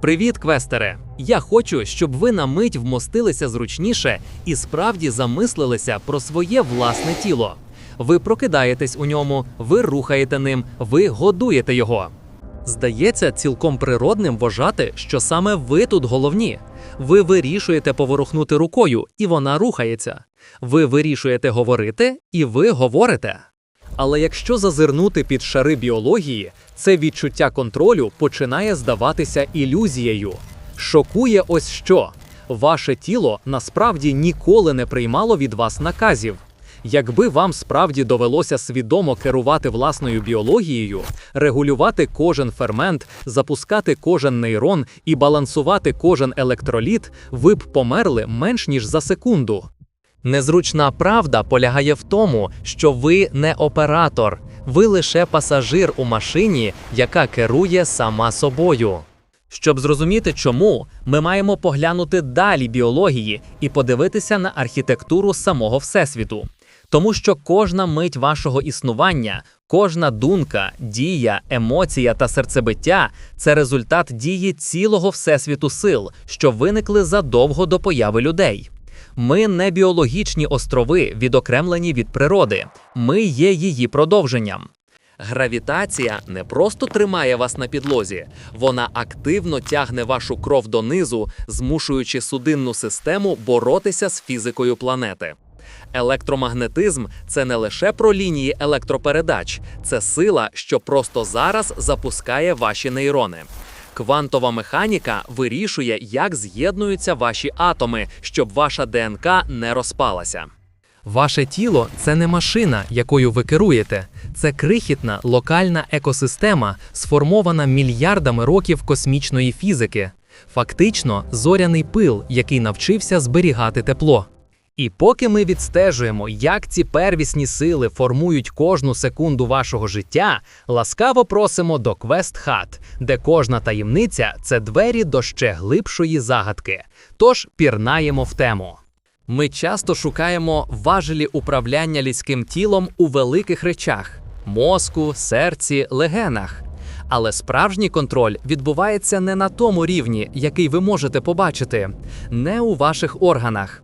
Привіт, квестере! Я хочу, щоб ви на мить вмостилися зручніше і справді замислилися про своє власне тіло. Ви прокидаєтесь у ньому, ви рухаєте ним, ви годуєте його. Здається, цілком природним вважати, що саме ви тут головні. Ви вирішуєте поворухнути рукою, і вона рухається. Ви вирішуєте говорити, і ви говорите. Але якщо зазирнути під шари біології, це відчуття контролю починає здаватися ілюзією. Шокує ось що: ваше тіло насправді ніколи не приймало від вас наказів. Якби вам справді довелося свідомо керувати власною біологією, регулювати кожен фермент, запускати кожен нейрон і балансувати кожен електроліт, ви б померли менш ніж за секунду. Незручна правда полягає в тому, що ви не оператор, ви лише пасажир у машині, яка керує сама собою. Щоб зрозуміти, чому, ми маємо поглянути далі біології і подивитися на архітектуру самого Всесвіту. Тому що кожна мить вашого існування, кожна думка, дія, емоція та серцебиття це результат дії цілого всесвіту сил, що виникли задовго до появи людей. Ми не біологічні острови, відокремлені від природи. Ми є її продовженням. Гравітація не просто тримає вас на підлозі, вона активно тягне вашу кров донизу, змушуючи судинну систему боротися з фізикою планети. Електромагнетизм це не лише про лінії електропередач, це сила, що просто зараз запускає ваші нейрони. Квантова механіка вирішує, як з'єднуються ваші атоми, щоб ваша ДНК не розпалася. Ваше тіло це не машина, якою ви керуєте. Це крихітна локальна екосистема, сформована мільярдами років космічної фізики. Фактично, зоряний пил, який навчився зберігати тепло. І поки ми відстежуємо, як ці первісні сили формують кожну секунду вашого життя, ласкаво просимо до Квест Хат, де кожна таємниця це двері до ще глибшої загадки. Тож пірнаємо в тему. Ми часто шукаємо важелі управляння людським тілом у великих речах мозку, серці, легенах. Але справжній контроль відбувається не на тому рівні, який ви можете побачити, не у ваших органах.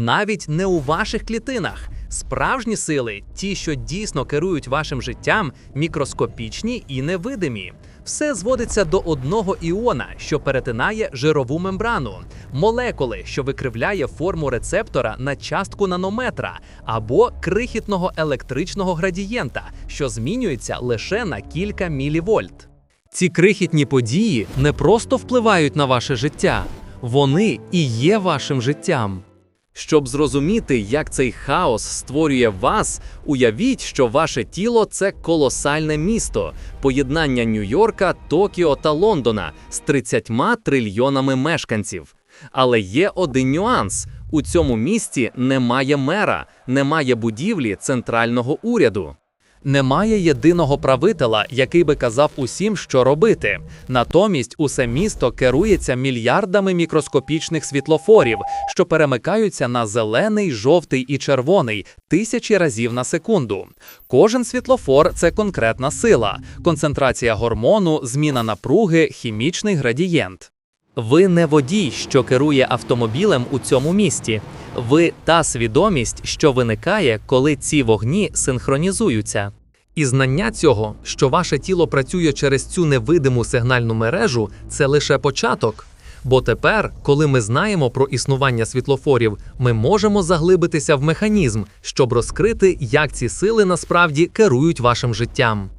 Навіть не у ваших клітинах. Справжні сили, ті, що дійсно керують вашим життям, мікроскопічні і невидимі. Все зводиться до одного іона, що перетинає жирову мембрану, молекули, що викривляє форму рецептора на частку нанометра, або крихітного електричного градієнта, що змінюється лише на кілька мілівольт. Ці крихітні події не просто впливають на ваше життя, вони і є вашим життям. Щоб зрозуміти, як цей хаос створює вас, уявіть, що ваше тіло це колосальне місто, поєднання Нью-Йорка, Токіо та Лондона з 30 трильйонами мешканців. Але є один нюанс: у цьому місті немає мера, немає будівлі центрального уряду. Немає єдиного правителя, який би казав усім, що робити. Натомість усе місто керується мільярдами мікроскопічних світлофорів, що перемикаються на зелений, жовтий і червоний тисячі разів на секунду. Кожен світлофор це конкретна сила, концентрація гормону, зміна напруги, хімічний градієнт. Ви не водій, що керує автомобілем у цьому місті. Ви та свідомість, що виникає, коли ці вогні синхронізуються. І знання цього, що ваше тіло працює через цю невидиму сигнальну мережу, це лише початок. Бо тепер, коли ми знаємо про існування світлофорів, ми можемо заглибитися в механізм, щоб розкрити, як ці сили насправді керують вашим життям.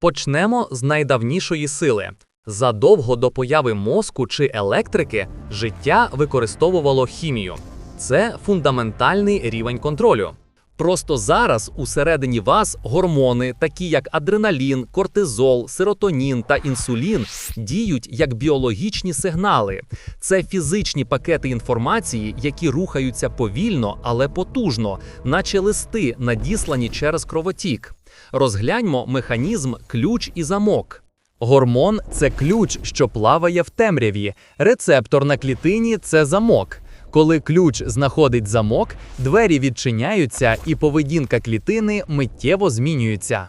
Почнемо з найдавнішої сили. Задовго до появи мозку чи електрики життя використовувало хімію. Це фундаментальний рівень контролю. Просто зараз усередині вас гормони, такі як адреналін, кортизол, серотонін та інсулін, діють як біологічні сигнали. Це фізичні пакети інформації, які рухаються повільно, але потужно, наче листи, надіслані через кровотік. Розгляньмо механізм ключ і замок. Гормон це ключ, що плаває в темряві. Рецептор на клітині це замок. Коли ключ знаходить замок, двері відчиняються і поведінка клітини миттєво змінюється.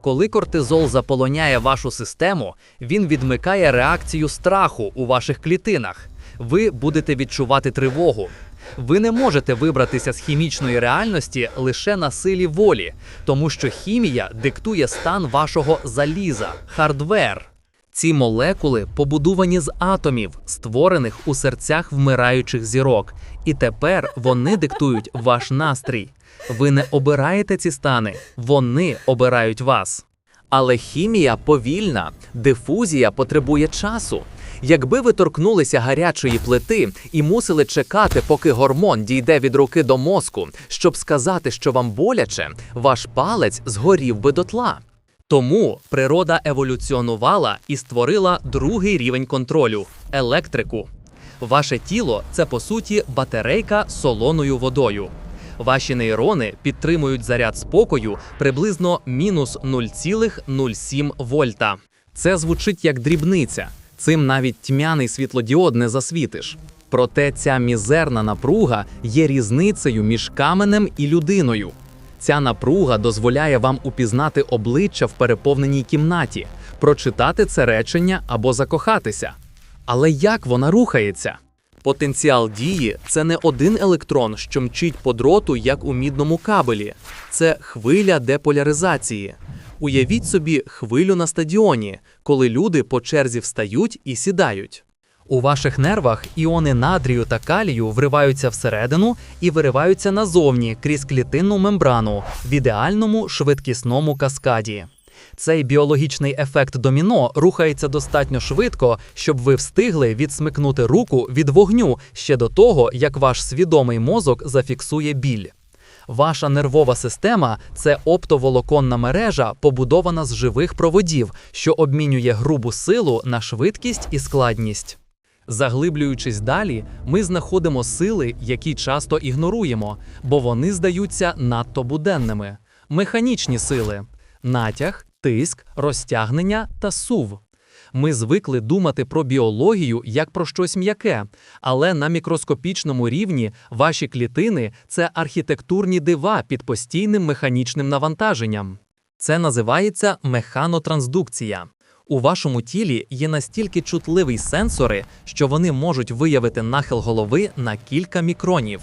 Коли кортизол заполоняє вашу систему, він відмикає реакцію страху у ваших клітинах. Ви будете відчувати тривогу. Ви не можете вибратися з хімічної реальності лише на силі волі, тому що хімія диктує стан вашого заліза, хардвер. Ці молекули побудовані з атомів, створених у серцях вмираючих зірок, і тепер вони диктують ваш настрій. Ви не обираєте ці стани, вони обирають вас. Але хімія повільна, дифузія потребує часу. Якби ви торкнулися гарячої плити і мусили чекати, поки гормон дійде від руки до мозку, щоб сказати, що вам боляче, ваш палець згорів би дотла. Тому природа еволюціонувала і створила другий рівень контролю електрику. Ваше тіло це по суті батарейка солоною водою. Ваші нейрони підтримують заряд спокою приблизно мінус 0,07 вольта. Це звучить як дрібниця. Цим навіть тьмяний світлодіод не засвітиш. Проте ця мізерна напруга є різницею між каменем і людиною. Ця напруга дозволяє вам упізнати обличчя в переповненій кімнаті, прочитати це речення або закохатися. Але як вона рухається? Потенціал дії це не один електрон, що мчить по дроту, як у мідному кабелі. Це хвиля деполяризації. Уявіть собі хвилю на стадіоні, коли люди по черзі встають і сідають. У ваших нервах іони надрію та калію вриваються всередину і вириваються назовні крізь клітинну мембрану в ідеальному швидкісному каскаді. Цей біологічний ефект доміно рухається достатньо швидко, щоб ви встигли відсмикнути руку від вогню ще до того, як ваш свідомий мозок зафіксує біль. Ваша нервова система це оптоволоконна мережа, побудована з живих проводів, що обмінює грубу силу на швидкість і складність. Заглиблюючись далі, ми знаходимо сили, які часто ігноруємо, бо вони здаються надто буденними. Механічні сили натяг, тиск, розтягнення та сув. Ми звикли думати про біологію як про щось м'яке, але на мікроскопічному рівні ваші клітини це архітектурні дива під постійним механічним навантаженням. Це називається механотрансдукція. У вашому тілі є настільки чутливі сенсори, що вони можуть виявити нахил голови на кілька мікронів.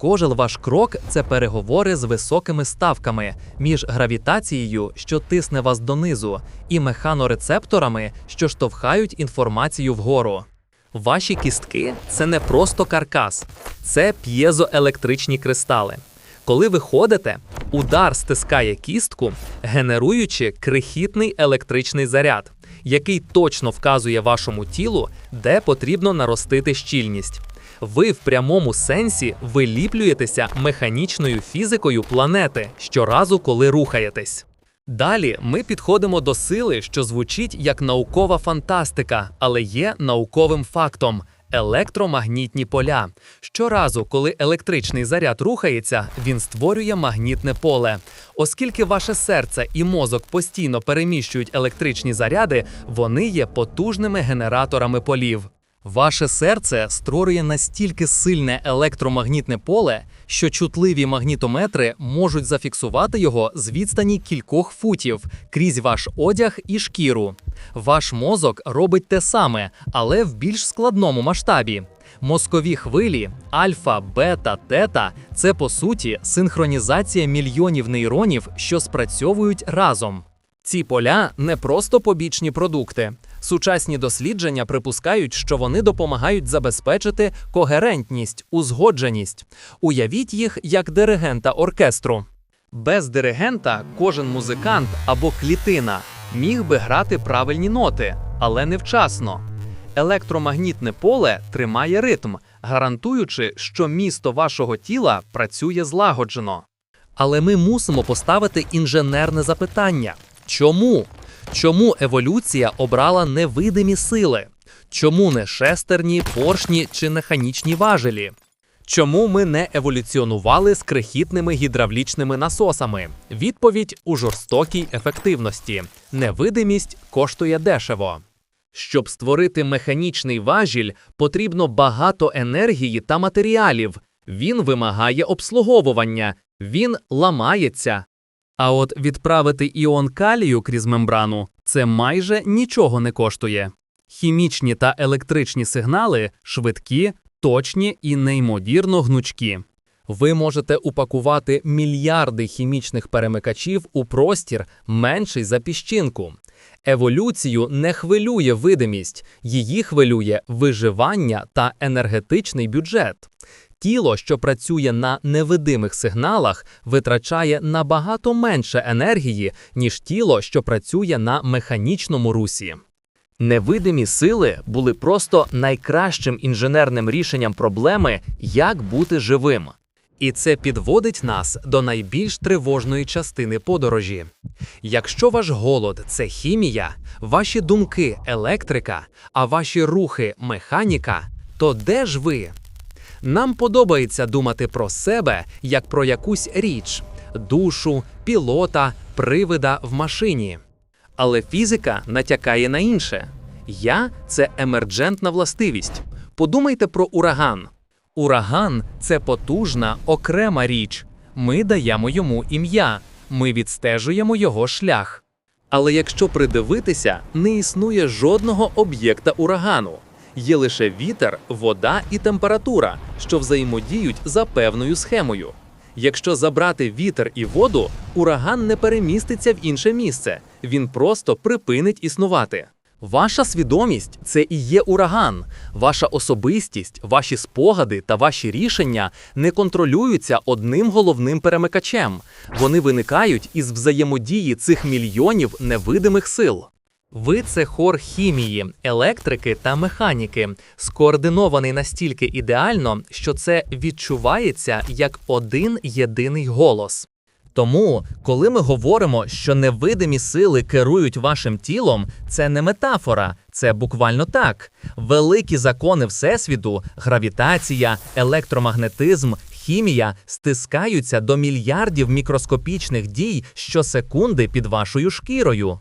Кожен ваш крок це переговори з високими ставками між гравітацією, що тисне вас донизу, і механорецепторами, що штовхають інформацію вгору. Ваші кістки це не просто каркас, це п'єзоелектричні кристали. Коли ви ходите, удар стискає кістку, генеруючи крихітний електричний заряд, який точно вказує вашому тілу, де потрібно наростити щільність. Ви в прямому сенсі виліплюєтеся механічною фізикою планети щоразу, коли рухаєтесь. Далі ми підходимо до сили, що звучить як наукова фантастика, але є науковим фактом. Електромагнітні поля. Щоразу, коли електричний заряд рухається, він створює магнітне поле. Оскільки ваше серце і мозок постійно переміщують електричні заряди, вони є потужними генераторами полів. Ваше серце створює настільки сильне електромагнітне поле, що чутливі магнітометри можуть зафіксувати його з відстані кількох футів крізь ваш одяг і шкіру. Ваш мозок робить те саме, але в більш складному масштабі. Мозкові хвилі альфа, бета, тета це по суті синхронізація мільйонів нейронів, що спрацьовують разом. Ці поля не просто побічні продукти. Сучасні дослідження припускають, що вони допомагають забезпечити когерентність, узгодженість. Уявіть їх як диригента оркестру. Без диригента кожен музикант або клітина міг би грати правильні ноти, але невчасно. Електромагнітне поле тримає ритм, гарантуючи, що місто вашого тіла працює злагоджено. Але ми мусимо поставити інженерне запитання: чому? Чому еволюція обрала невидимі сили? Чому не шестерні, поршні чи механічні важелі? Чому ми не еволюціонували з крихітними гідравлічними насосами? Відповідь у жорстокій ефективності. Невидимість коштує дешево. Щоб створити механічний важіль, потрібно багато енергії та матеріалів. Він вимагає обслуговування, він ламається. А от відправити іон калію крізь мембрану це майже нічого не коштує. Хімічні та електричні сигнали швидкі, точні і неймовірно гнучкі. Ви можете упакувати мільярди хімічних перемикачів у простір менший за піщинку. Еволюцію не хвилює видимість, її хвилює виживання та енергетичний бюджет. Тіло, що працює на невидимих сигналах, витрачає набагато менше енергії, ніж тіло, що працює на механічному русі. Невидимі сили були просто найкращим інженерним рішенням проблеми, як бути живим. І це підводить нас до найбільш тривожної частини подорожі. Якщо ваш голод це хімія, ваші думки електрика, а ваші рухи механіка, то де ж ви? Нам подобається думати про себе як про якусь річ, душу, пілота, привида в машині. Але фізика натякає на інше. Я це емерджентна властивість. Подумайте про ураган. Ураган це потужна окрема річ. Ми даємо йому ім'я, ми відстежуємо його шлях. Але якщо придивитися, не існує жодного об'єкта урагану. Є лише вітер, вода і температура, що взаємодіють за певною схемою. Якщо забрати вітер і воду, ураган не переміститься в інше місце, він просто припинить існувати. Ваша свідомість це і є ураган. Ваша особистість, ваші спогади та ваші рішення не контролюються одним головним перемикачем. Вони виникають із взаємодії цих мільйонів невидимих сил. Ви це хор хімії, електрики та механіки, скоординований настільки ідеально, що це відчувається як один єдиний голос. Тому, коли ми говоримо, що невидимі сили керують вашим тілом, це не метафора, це буквально так. Великі закони Всесвіту, гравітація, електромагнетизм, хімія стискаються до мільярдів мікроскопічних дій щосекунди під вашою шкірою.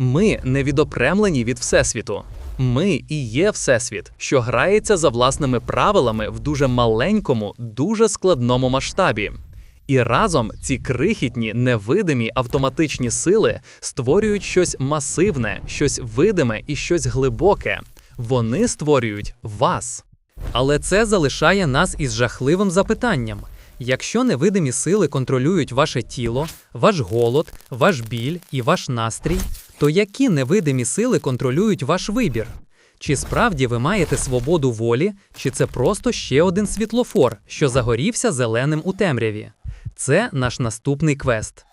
Ми не відокремлені від Всесвіту. Ми і є Всесвіт, що грається за власними правилами в дуже маленькому, дуже складному масштабі. І разом ці крихітні, невидимі автоматичні сили створюють щось масивне, щось видиме і щось глибоке. Вони створюють вас. Але це залишає нас із жахливим запитанням. Якщо невидимі сили контролюють ваше тіло, ваш голод, ваш біль і ваш настрій, то які невидимі сили контролюють ваш вибір? Чи справді ви маєте свободу волі, чи це просто ще один світлофор, що загорівся зеленим у темряві? Це наш наступний квест.